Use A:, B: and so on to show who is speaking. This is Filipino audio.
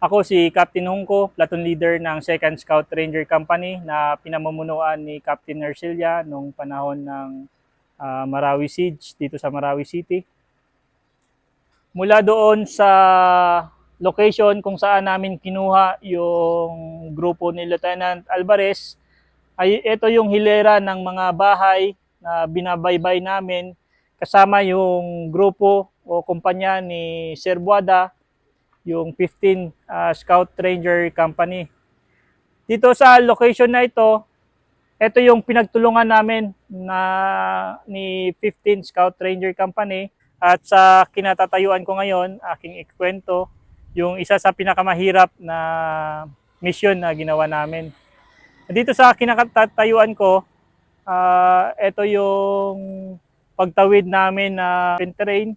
A: Ako si Captain Hungko, platoon leader ng 2nd Scout Ranger Company na pinamumunuan ni Captain Ercilia noong panahon ng ah, Marawi Siege dito sa Marawi City. Mula doon sa location kung saan namin kinuha yung grupo ni Lieutenant Alvarez, ay ito yung hilera ng mga bahay na binabaybay namin kasama yung grupo o kumpanya ni Sir Buada, yung 15 ah, Scout Ranger Company. Dito sa location na ito, ito yung pinagtulungan namin na ni 15 Scout Ranger Company at sa kinatatayuan ko ngayon, aking ikwento, yung isa sa pinakamahirap na mission na ginawa namin. Dito sa kinatatayuan ko, ah, ito yung pagtawid namin na terrain